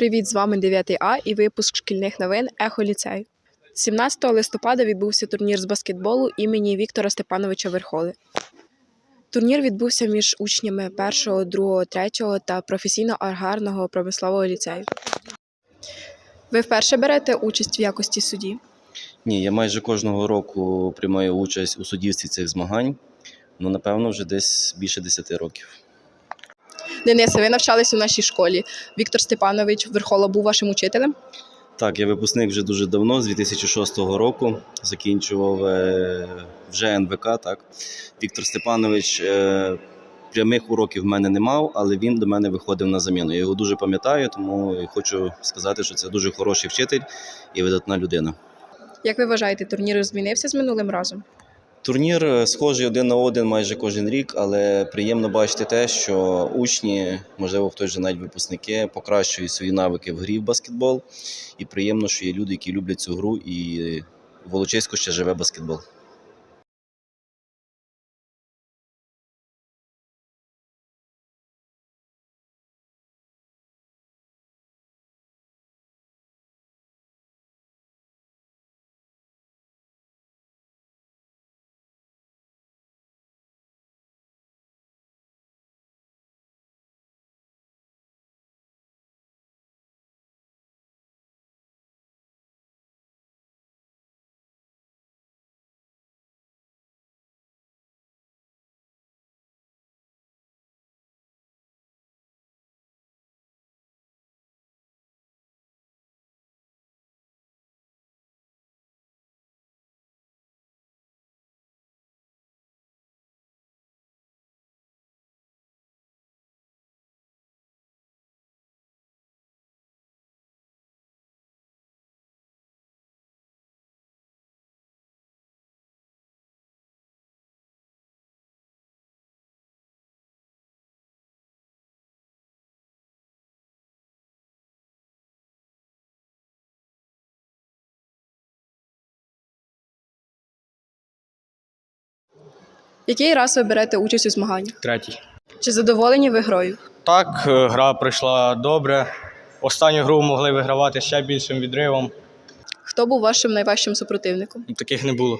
Привіт, з вами 9 А і випуск шкільних новин Ехо ліцею. 17 листопада відбувся турнір з баскетболу імені Віктора Степановича Верхоли. Турнір відбувся між учнями 1, 2, 3 та професійно-аграрного промислового ліцею. Ви вперше берете участь в якості судді? Ні, я майже кожного року приймаю участь у суддівстві цих змагань. Ну, напевно, вже десь більше 10 років. Денисе, ви навчались у нашій школі. Віктор Степанович Верхола був вашим учителем. Так, я випускник вже дуже давно, з 2006 року. Закінчував е, вже НВК. Так. Віктор Степанович е, прямих уроків в мене не мав, але він до мене виходив на заміну. Я його дуже пам'ятаю, тому хочу сказати, що це дуже хороший вчитель і видатна людина. Як ви вважаєте, турнір змінився з минулим разом? Турнір е, схожий один на один майже кожен рік, але приємно бачити те, що учні, можливо, хтось же навіть випускники, покращують свої навики в грі в баскетбол. І приємно, що є люди, які люблять цю гру, і в Волочиську ще живе баскетбол. Який раз ви берете участь у змаганнях? Третій. Чи задоволені ви грою? Так, е, гра пройшла добре. Останню гру могли вигравати ще більшим відривом. Хто був вашим найважчим супротивником? Таких не було.